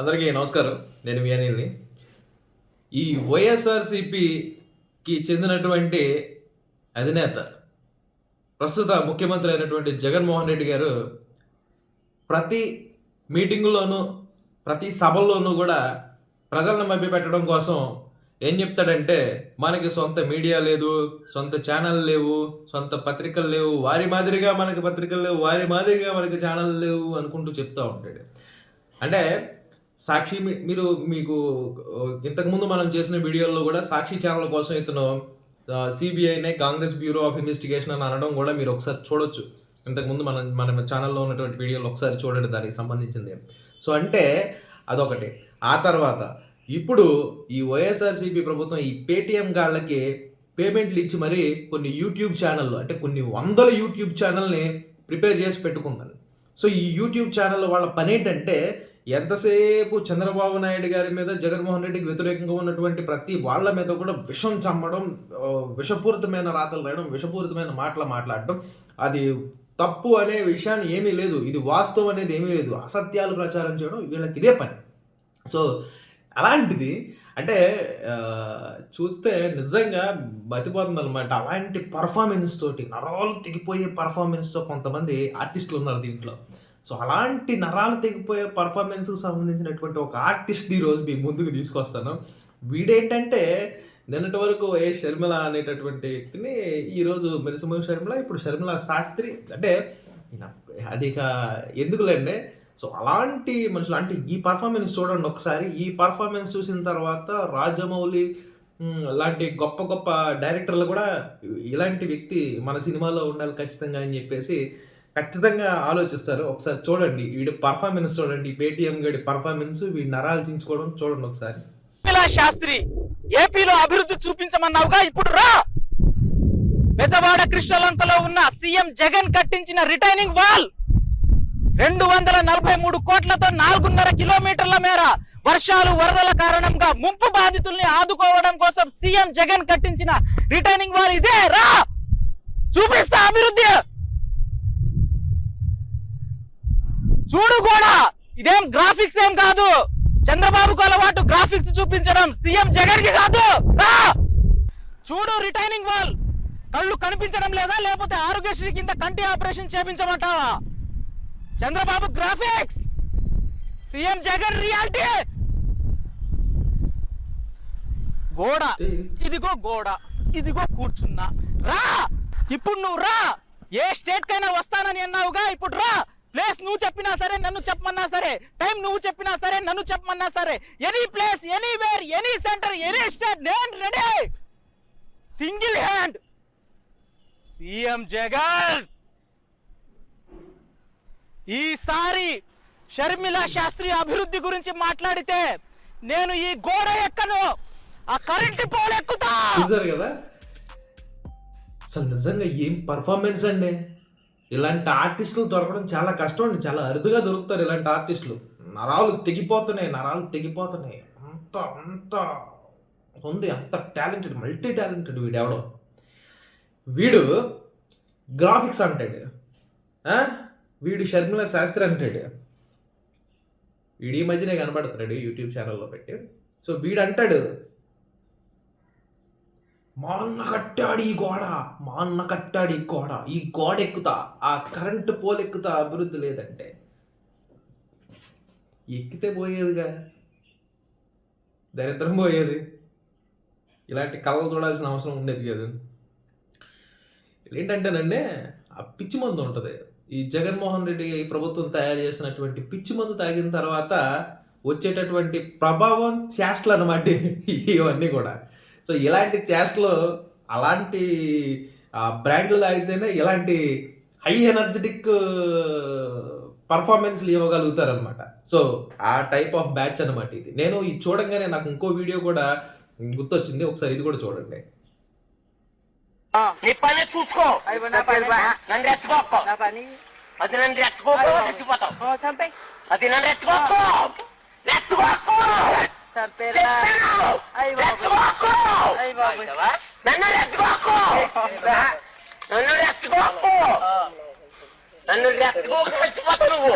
అందరికీ నమస్కారం. నేను మీ అనిల్ని. ఈ వైఎస్ఆర్సిపికి చెందినటువంటి అధినేత ప్రస్తుత ముఖ్యమంత్రి అయినటువంటి జగన్మోహన్ రెడ్డి గారు ప్రతి మీటింగులోనూ ప్రతి సభల్లోనూ కూడా ప్రజలను మభ్యపెట్టడం కోసం ఏం చెప్తాడంటే మనకి సొంత మీడియా లేదు సొంత ఛానల్ లేవు సొంత పత్రికలు లేవు వారి మాదిరిగా మనకి పత్రికలు లేవు వారి మాదిరిగా మనకి ఛానల్ లేవు అనుకుంటూ చెప్తూ ఉంటాడు. అంటే సాక్షి మీ- మీరు మీకు ఇంతకుముందు మనం చేసిన వీడియోల్లో కూడా సాక్షి ఛానల్ కోసం ఇతను సిబిఐనే కాంగ్రెస్ బ్యూరో ఆఫ్ ఇన్వెస్టిగేషన్ అని అనడం కూడా మీరు ఒకసారి చూడొచ్చు. ఇంతకుముందు మనం మన ఛానల్లో ఉన్నటువంటి వీడియోలు ఒకసారి చూడండి దానికి సంబంధించింది. సో అంటే అదొకటి. ఆ తర్వాత ఇప్పుడు ఈ వైఎస్ఆర్సీపీ ప్రభుత్వం ఈ పేటిఎం గాళ్ళకి పేమెంట్లు ఇచ్చి మరి కొన్ని యూట్యూబ్ ఛానళ్ళు అంటే కొన్ని వందల యూట్యూబ్ ఛానల్ని ప్రిపేర్ చేసి పెట్టుకున్నారు సో ఈ యూట్యూబ్ ఛానల్ వాళ్ళ పని ఏంటంటే ఎంతసేపు చంద్రబాబు నాయుడు గారి మీద జగన్మోహన్ రెడ్డికి వ్యతిరేకంగా ఉన్నటువంటి ప్రతి వాళ్ళ మీద కూడా విషం చమ్మడం విషపూరితమైన రాతలు రాయడం విషపూరితమైన మాటలు మాట్లాడడం అది తప్పు అనే విషయాన్ని ఏమీ లేదు. ఇది వాస్తవం అనేది ఏమీ లేదు. అసత్యాలు ప్రచారం చేయడం వీళ్ళకి ఇదే పని. సో అలాంటిది అంటే చూస్తే నిజంగా బతిపోతుంది అనమాట అలాంటి పర్ఫార్మెన్స్ తోటి నరాలు తెగిపోయే పర్ఫార్మెన్స్తో కొంతమంది ఆర్టిస్టులు ఉన్నారు దీంట్లో. సో అలాంటి నరాలు తెగిపోయే పర్ఫార్మెన్స్కి సంబంధించినటువంటి ఒక ఆర్టిస్ట్ ఈరోజు మీ ముందుకు తీసుకొస్తాను. వీడేంటంటే నిన్నటి వరకు ఏ షర్మిల అనేటటువంటి వ్యక్తిని ఈరోజు మెరిసిమ షర్మిల ఇప్పుడు షర్మిల శాస్త్రి. అంటే ఈయన అది ఇక ఎందుకులేండి సో అలాంటి మనుషులు అంటే ఈ పర్ఫార్మెన్స్ చూడండి ఒకసారి. ఈ పర్ఫార్మెన్స్ చూసిన తర్వాత రాజమౌళి లాంటి గొప్ప గొప్ప డైరెక్టర్లు కూడా ఇలాంటి వ్యక్తి మన సినిమాలో ఉండాలి ఖచ్చితంగా అని చెప్పేసి ఖచ్చితంగా ఆలోచిస్తారు. ఒకసారి చూడండి. వీడి పర్ఫార్మెన్స్ చూడండి. పేటిఎం గడి పర్ఫార్మెన్స్ వీడి నరాలు చించుకోవడం చూడండి ఒకసారి. శాస్త్రి ఏపీలో అభివృద్ధి చూపించమన్నావుగా? ఇప్పుడు రా! బెజవాడ కృష్ణలంకలో ఉన్న సీఎం జగన్ కట్టించిన రిటైనింగ్ వాల్! రెండు వందల నలభై మూడు కోట్లతో నాలుగున్నర కిలోమీటర్ల మేర వర్షాలు వరదల కారణంగా ముంపు బాధితుల్ని ఆదుకోవడం కోసం సీఎం జగన్ కట్టించిన రిటైనింగ్ వాల్ ఇదే! రా చూపిస్తా అభివృద్ధి చూడు కూడా ఇదేం గ్రాఫిక్స్ ఏం కాదు. చంద్రబాబుకు అలవాటు గ్రాఫిక్స్ చూపించడం సీఎం జగన్కి కాదు చూడు రిటైనింగ్ వాల్ కళ్ళు కనిపించడం లేదా? లేకపోతే ఆరోగ్యశ్రీ కింద కంటి operation చేపించమంటావా? Chandrababu graphics CM Jagan reality గోడ. ఇదిగో గోడ. ఇదిగో కూర్చున్నా. రా! ఇప్పుడు నువ్వు రా! ఏ స్టేట్ కైనా వస్తానని అన్నావుగా? ఇప్పుడు రా! ప్లేస్ నువ్వు చెప్పినా సరే నన్ను చెప్పమన్నా సరే టైం నువ్వు చెప్పినా సరే నన్ను చెప్పమన్నా సరే any place anywhere any centre any state నేను ready single hand CM Jagan ఈసారి షర్మిల శాస్త్రి అభివృద్ధి గురించి మాట్లాడితే నేను ఈ గోడ ఎక్కను ఆ కరెంట్ పోల్ ఎక్కుతా చూసారు కదా? అసలు నిజంగా ఏం పర్ఫార్మెన్స్ అండి? ఇలాంటి ఆర్టిస్టులు దొరకడం చాలా కష్టం అండి. చాలా అరుదుగా దొరుకుతారు ఇలాంటి ఆర్టిస్టులు. నరాలు తెగిపోతున్నాయి నరాలు తెగిపోతున్నాయి. అంత అంత ఉంది. అంత టాలెంటెడ్ మల్టీ టాలెంటెడ్ వీడు ఎవడో. వీడు గ్రాఫిక్స్ అంటాడు. వీడు షర్మిల శాస్త్రి అంటాడు. వీడి మధ్యనే కనబడుతున్నాడు యూట్యూబ్ ఛానల్లో పెట్టి. సో వీడు అంటాడు మా అన్న కట్టాడు ఈ గోడ మా అన్న కట్టాడు ఈ గోడ. ఈ గోడ ఎక్కుతా ఆ కరెంటు పోల్ ఎక్కుతా అభివృద్ధి లేదంటే. ఎక్కితే పోయేదిగా? దరిద్రం పోయేది? ఇలాంటి కళలు చూడాల్సిన అవసరం ఉండేది కాదు. ఏంటంటేనండి ఆ పిచ్చి మందు ఉంటుంది. ఈ జగన్మోహన్ రెడ్డి ప్రభుత్వం తయారు చేసినటువంటి పిచ్చి మందు తాగిన తర్వాత వచ్చేటటువంటి ప్రభావం చేష్టలు అనమాట ఇవన్నీ కూడా. సో ఇలాంటి చేష్టలు అలాంటి బ్రాండ్లు తాగితేనే ఇలాంటి హై ఎనర్జెటిక్ పర్ఫార్మెన్స్లు ఇవ్వగలుగుతారనమాట సో ఆ టైప్ ఆఫ్ బ్యాచ్ అనమాట ఇది. నేను ఇది చూడంగానే నాకు ఇంకో వీడియో కూడా గుర్తొచ్చింది. ఒకసారి ఇది కూడా చూడండి. నీ పని చూసుకో. నన్ను అది నన్ను అది నన్ను నన్ను రెచ్చగోకు నన్ను రెచ్చగోకు నన్ను రెచ్చగోకు చచ్చిపోతావు నువ్వు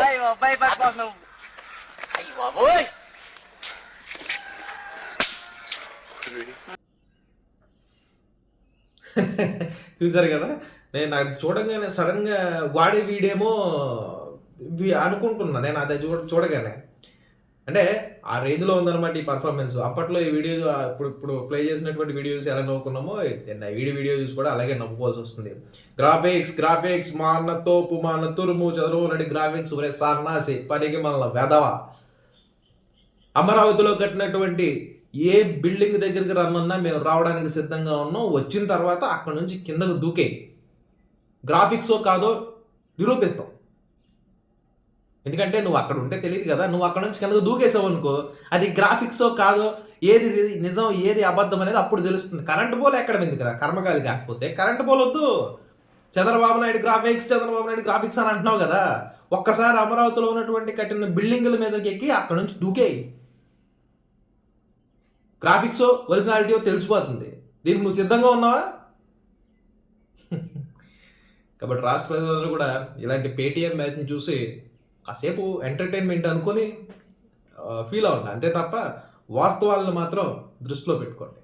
చూసారు కదా? నేను నాకు చూడగానే సడన్గా వాడే వీడేమో అనుకుంటున్నా. నేను అదే చూడగానే. అంటే ఆ రేంజ్లో ఉందన్నమాట ఈ పర్ఫార్మెన్స్ అప్పట్లో ఈ వీడియో ఇప్పుడు ఇప్పుడు ప్లే చేసినటువంటి వీడియోస్ ఎలా నవ్వుకున్నామో నేను వీడియో వీడియో చూసి కూడా అలాగే నవ్వుకోవాల్సి వస్తుంది. గ్రాఫిక్స్ గ్రాఫిక్స్ మా అన్న తోపు మా అన్న తురుము చదువు నడి గ్రాఫిక్స్ ఒరే సన్నాసి పనికి మన వెదవ అమరావతిలో కట్టినటువంటి ఏ బిల్డింగ్ దగ్గరికి రమ్మన్నా మేము రావడానికి సిద్ధంగా ఉన్నాం. వచ్చిన తర్వాత అక్కడ నుంచి కిందకు దూకే. గ్రాఫిక్సో కాదో నిరూపిస్తాం. ఎందుకంటే నువ్వు అక్కడ ఉంటే తెలియదు కదా నువ్వు అక్కడ నుంచి కిందకు దూకేసావు అనుకో అది గ్రాఫిక్సో కాదో ఏది నిజం ఏది అబద్ధం అనేది అప్పుడు తెలుస్తుంది. కరెంట్ పోల్ ఎక్కడ ఎందుకురా కర్మకాలి కాకపోతే. కరెంట్ పోల్ వద్దు. చంద్రబాబు నాయుడు గ్రాఫిక్స్ చంద్రబాబు నాయుడు గ్రాఫిక్స్ అని అంటున్నావు కదా. ఒక్కసారి అమరావతిలో ఉన్నటువంటి కట్టిన బిల్డింగుల మీదకి ఎక్కి అక్కడ నుంచి దూకేయి. గ్రాఫిక్స్ ఒరిజినాలిటీ తెలిసిపోతుంది. దీనికి నువ్వు సిద్ధంగా ఉన్నావా? కాబట్టి రాష్ట్ర ప్రజలందరూ కూడా ఇలాంటి పేటీఎం మ్యాచ్ని చూసి కాసేపు ఎంటర్టైన్మెంట్ అనుకొని ఫీల్ అవ్వండి అంతే తప్ప వాస్తవాలను మాత్రం దృష్టిలో పెట్టుకోండి.